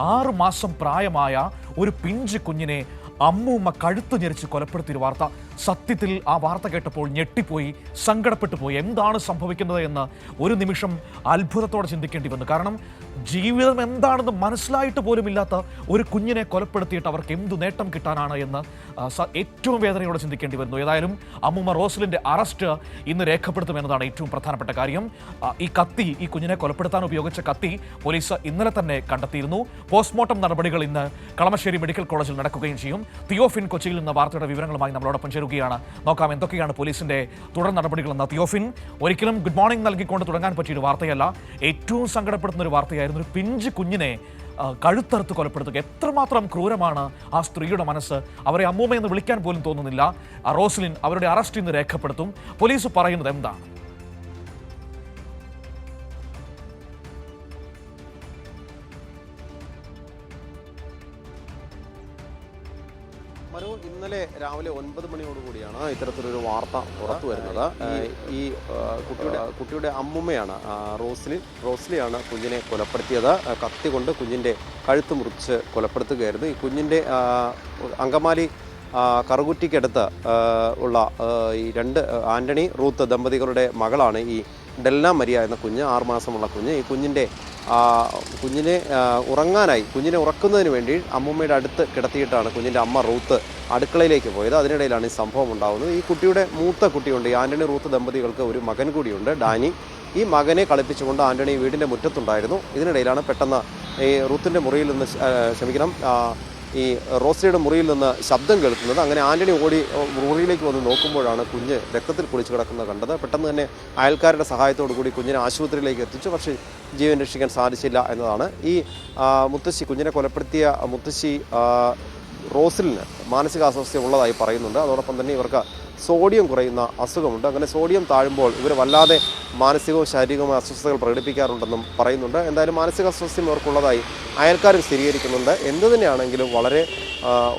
ആറ് മാസം പ്രായമായ ഒരു പിഞ്ച് കുഞ്ഞിനെ അമ്മൂമ്മ കഴുത്തു ഞെരിച്ച് കൊലപ്പെടുത്തിയൊരു വാർത്ത. സത്യത്തിൽ ആ വാർത്ത കേട്ടപ്പോൾ ഞെട്ടിപ്പോയി സങ്കടപ്പെട്ടു പോയി. എന്താണ് സംഭവിക്കുന്നത് എന്ന് ഒരു നിമിഷം അത്ഭുതത്തോടെ ചിന്തിക്കേണ്ടി വന്നു. കാരണം ജീവിതം എന്താണെന്ന് മനസ്സിലായിട്ട് പോലും ഇല്ലാത്ത ഒരു കുഞ്ഞിനെ കൊലപ്പെടുത്തിയിട്ട് അവർക്ക് എന്തു നേട്ടം കിട്ടാനാണ് എന്ന് ഏറ്റവും വേദനയോടെ ചിന്തിക്കേണ്ടി വരുന്നു. ഏതായാലും അമ്മൂമ്മ റോസലിന്റെ അറസ്റ്റ് ഇന്ന് രേഖപ്പെടുത്തുമെന്നതാണ് ഏറ്റവും പ്രധാനപ്പെട്ട കാര്യം. ഈ കത്തി ഈ കുഞ്ഞിനെ കൊലപ്പെടുത്താൻ ഉപയോഗിച്ച കത്തി പോലീസ് ഇന്നലെ തന്നെ കണ്ടെത്തിയിരുന്നു. പോസ്റ്റ്മോർട്ടം നടപടികൾ ഇന്ന് കളമശ്ശേരി മെഡിക്കൽ കോളേജിൽ നടക്കുകയും ചെയ്യും. തിയോഫിൻ കൊച്ചിയിൽ നിന്ന് വാർത്തയുടെ വിവരങ്ങളുമായി നമ്മളോടൊപ്പം ചേരുകയാണ് നോക്കാം എന്തൊക്കെയാണ് പോലീസിന്റെ തുടർ നടപടികളെന്ന്. തിയോഫിൻ ഒരിക്കലും ഗുഡ് മോർണിംഗ് നൽകിക്കൊണ്ട് തുടങ്ങാൻ പറ്റിയൊരു വാർത്തയല്ല. ഏറ്റവും സങ്കടപ്പെടുന്ന ഒരു വാർത്തയായിരുന്നു ഒരു പിഞ്ച് കുഞ്ഞിനെ കഴുത്തറുത്ത് കൊലപ്പെടുത്തുക. എത്രമാത്രം ക്രൂരമാണ് ആ സ്ത്രീയുടെ മനസ്സ്. അവരെ അമ്മൂമ്മയെന്ന് വിളിക്കാൻ പോലും തോന്നുന്നില്ല. റോസ്ലിൻ അവരുടെ അറസ്റ്റ് ഇന്ന് രേഖപ്പെടുത്തും. പോലീസ് പറയുന്നത് എന്താണ്? മനു ഇന്നലെ രാവിലെ ഒൻപത് മണിയോടുകൂടിയാണ് ഇത്തരത്തിലൊരു വാർത്ത പുറത്തു വരുന്നത്. ഈ- കുട്ടിയുടെ കുട്ടിയുടെ അമ്മുമ്മയാണ് റോസ്ലി റോസ്ലിൻ റോസ്ലിയാണ് കുഞ്ഞിനെ കൊലപ്പെടുത്തിയത്. കത്തി കൊണ്ട് കുഞ്ഞിന്റെ കഴുത്ത് മുറിച്ച് കൊലപ്പെടുത്തുകയായിരുന്നു. ഈ കുഞ്ഞിന്റെ അങ്കമാലി കറുകുറ്റിക്കടുത്ത് ഉള്ള ഈ രണ്ട് ആന്റണി റൂത്ത് ദമ്പതികളുടെ മകളാണ് ഈ ഡെല്ല മരിയ എന്ന കുഞ്ഞ് ആറുമാസമുള്ള കുഞ്ഞ് ഈ കുഞ്ഞിന്റെ കുഞ്ഞിനെ ഉറങ്ങാനായി കുഞ്ഞിനെ ഉറക്കുന്നതിന് വേണ്ടി അമ്മൂമ്മയുടെ അടുത്ത് കിടത്തിയിട്ടാണ് കുഞ്ഞിന്റെ അമ്മ റൂത്ത് അടുക്കളയിലേക്ക് പോയത്. അതിനിടയിലാണ് ഈ സംഭവം ഉണ്ടാകുന്നത് ഈ കുട്ടിയുടെ മൂത്ത കുട്ടിയുണ്ട്. ഈ ആന്റണി റൂത്ത് ദമ്പതികൾക്ക് ഒരു മകൻ കൂടിയുണ്ട് ഡാനി. ഈ മകനെ കളിപ്പിച്ചുകൊണ്ട് ആന്റണി വീടിന്റെ മുറ്റത്തുണ്ടായിരുന്നു. ഇതിനിടയിലാണ് പെട്ടെന്ന് ഈ റൂത്തിന്റെ മുറിയിൽ നിന്ന് ക്ഷമിക്കണം ഈ റോസിയുടെ മുറിയിൽ നിന്ന് ശബ്ദം കേൾക്കുന്നത്. അങ്ങനെ ആന്റണി ഓടി മുറിയിലേക്ക് വന്ന് നോക്കുമ്പോഴാണ് കുഞ്ഞ് രക്തത്തിൽ കുളിച്ചു കിടക്കുന്നത് കണ്ടത്. പെട്ടെന്ന് തന്നെ അയൽക്കാരുടെ സഹായത്തോടു കൂടി കുഞ്ഞിനെ ആശുപത്രിയിലേക്ക് എത്തിച്ചു. പക്ഷേ ജീവൻ രക്ഷിക്കാൻ സാധിച്ചില്ല എന്നതാണ്. ഈ മുത്തശ്ശി കുഞ്ഞിനെ കൊലപ്പെടുത്തിയ മുത്തശ്ശി റോസിലിന് മാനസികാസ്വാസ്ഥ്യ ഉള്ളതായി പറയുന്നുണ്ട്. അതോടൊപ്പം തന്നെ ഇവർക്ക് സോഡിയം കുറയുന്ന അസുഖമുണ്ട്. അങ്ങനെ സോഡിയം താഴുമ്പോൾ ഇവർ വല്ലാതെ മാനസികവും ശാരീരികവുമായ അസ്വസ്ഥതകൾ പ്രകടിപ്പിക്കാറുണ്ടെന്നും പറയുന്നുണ്ട്. എന്തായാലും മാനസിക അസ്വസ്ഥ്യം ഇവർക്കുള്ളതായി അയൽക്കാരും സ്ഥിരീകരിക്കുന്നുണ്ട്. എന്തു തന്നെയാണെങ്കിലും വളരെ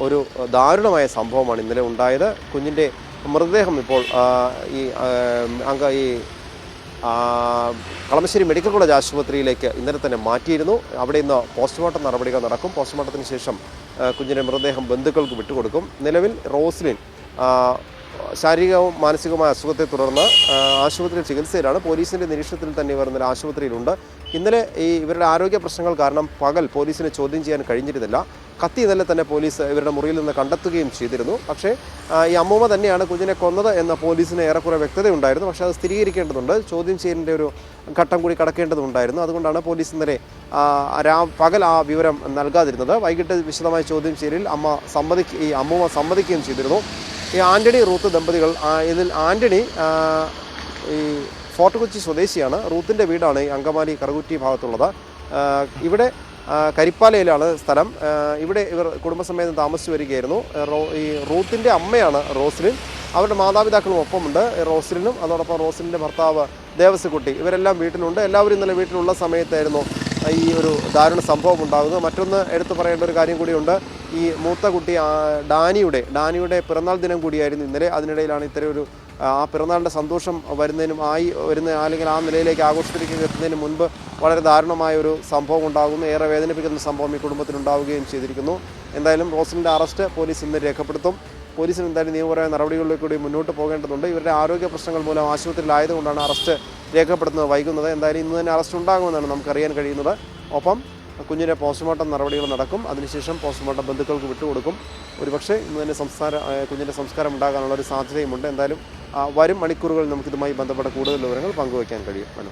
ഒരു ദാരുണമായ സംഭവമാണ് ഇന്നലെ ഉണ്ടായത്. കുഞ്ഞിന്റെ മൃതദേഹം ഇപ്പോൾ ഈ അംഗ ഈ കളമശ്ശേരി മെഡിക്കൽ കോളേജ് ആശുപത്രിയിലേക്ക് ഇന്നലെ തന്നെ മാറ്റിയിരുന്നു. അവിടെ ഇന്ന് പോസ്റ്റ്മോർട്ടം നടപടികൾ നടക്കും. പോസ്റ്റ്മോർട്ടത്തിന് ശേഷം കുഞ്ഞിന്റെ മൃതദേഹം ബന്ധുക്കൾക്ക് വിട്ടുകൊടുക്കും. നിലവിൽ റോസ്ലിൻ ശാരീരികവും മാനസികവുമായ അസുഖത്തെ തുടർന്ന് ആശുപത്രിയിൽ ചികിത്സയിലാണ്. പോലീസിന്റെ നിരീക്ഷണത്തിൽ തന്നെ ഇവർ ഇന്നലെ ആശുപത്രിയിലുണ്ട്. ഇന്നലെ ഈ ഇവരുടെ ആരോഗ്യ പ്രശ്നങ്ങൾ കാരണം പകൽ പോലീസിനെ ചോദ്യം ചെയ്യാൻ കഴിഞ്ഞിരുന്നില്ല. കത്തി ഇന്നലെ തന്നെ പോലീസ് ഇവരുടെ മുറിയിൽ നിന്ന് കണ്ടെത്തുകയും ചെയ്തിരുന്നു. പക്ഷേ ഈ അമ്മൂമ്മ തന്നെയാണ് കുഞ്ഞിനെ കൊന്നത് എന്ന പോലീസിന് ഏറെക്കുറെ വ്യക്തതയുണ്ടായിരുന്നു. പക്ഷേ അത് സ്ഥിരീകരിക്കേണ്ടതുണ്ട്. ചോദ്യം ചെയ്യലിന്റെ ഒരു ഘട്ടം കൂടി കടക്കേണ്ടതുണ്ടായിരുന്നു. അതുകൊണ്ടാണ് പോലീസ് ഇന്നലെ പകൽ ആ വിവരം നൽകാതിരുന്നത്. വൈകിട്ട് വിശദമായ ചോദ്യം ചെയ്യലിൽ അമ്മ സമ്മതിക്ക ഈ അമ്മൂമ്മ സമ്മതിക്കുകയും ചെയ്തിരുന്നു. ഈ ആന്റണി റൂത്ത് ദമ്പതികൾ ഇതിൽ ആന്റണി ഈ ഫോർട്ട് കൊച്ചി സ്വദേശിയാണ്. റൂത്തിന്റെ വീടാണ് ഈ അങ്കമാലി കറുകുറ്റി ഭാഗത്തുള്ളത്. ഇവിടെ കരിപ്പാലയിലാണ് സ്ഥലം. ഇവിടെ ഇവർ കുടുംബസമേതം താമസിച്ചു വരികയായിരുന്നു. ഈ റൂത്തിന്റെ അമ്മയാണ് റോസ്ലിൻ. അവരുടെ മാതാപിതാക്കളും ഒപ്പമുണ്ട്. റോസ്ലിനും അതോടൊപ്പം റോസ്ലിന്റെ ഭർത്താവ് ദേവസ്കുട്ടി ഇവരെല്ലാം വീട്ടിലുണ്ട്. എല്ലാവരും ഇന്നലെ വീട്ടിലുള്ള സമയത്തായിരുന്നു ഈ ഒരു ദാരുണ സംഭവം ഉണ്ടാകുന്നത്. മറ്റൊന്ന് എടുത്തു പറയേണ്ട ഒരു കാര്യം കൂടിയുണ്ട്. ഈ മൂത്ത കുട്ടി ഡാനിയുടെ ഡാനിയുടെ പിറന്നാൾ ദിനം കൂടിയായിരുന്നു ഇന്നലെ. അതിനിടയിലാണ് ഇത്തരം ഒരു ആ പിറന്നാളിന്റെ സന്തോഷം വരുന്നതിനും ആയി വരുന്ന അല്ലെങ്കിൽ ആ നിലയിലേക്ക് ആഘോഷത്തിലേക്ക് എത്തുന്നതിന് മുൻപ് വളരെ ദാരുണമായ ഒരു സംഭവം ഉണ്ടാകുന്നു. ഏറെ വേദനിപ്പിക്കുന്ന സംഭവം ഈ കുടുംബത്തിനുണ്ടാവുകയും ചെയ്തിരിക്കുന്നു. എന്തായാലും റോസലിന്റെ അറസ്റ്റ് പോലീസ് ഇന്ന് രേഖപ്പെടുത്തും. പോലീസിന് എന്തായാലും നിയമപരമായ നടപടികളിലേക്ക് കൂടി മുന്നോട്ട് പോകേണ്ടതുണ്ട്. ഇവരുടെ ആരോഗ്യ പ്രശ്നങ്ങൾ മൂലം ആശുപത്രിയിലായതുകൊണ്ടാണ് അറസ്റ്റ് രേഖപ്പെടുത്തുന്നത് വൈകുന്നത്. എന്തായാലും ഇന്ന് തന്നെ അറസ്റ്റ് ഉണ്ടാകുമെന്നാണ് നമുക്കറിയാൻ കഴിയുന്നത്. ഒപ്പം കുഞ്ഞിന്റെ പോസ്റ്റ്മോർട്ടം നടപടികൾ നടക്കും. അതിനുശേഷം പോസ്റ്റ്മോർട്ടം ബന്ധുക്കൾക്ക് വിട്ടുകൊടുക്കും. ഒരുപക്ഷെ ഇന്ന് തന്നെ സംസ്കാര കുഞ്ഞിന്റെ സംസ്കാരം ഉണ്ടാകാനുള്ള ഒരു സാധ്യതയുമുണ്ട്. എന്തായാലും വരും മണിക്കൂറുകളിൽ നമുക്കിതുമായി ബന്ധപ്പെട്ട കൂടുതൽ വിവരങ്ങൾ പങ്കുവയ്ക്കാൻ കഴിയും. മനു.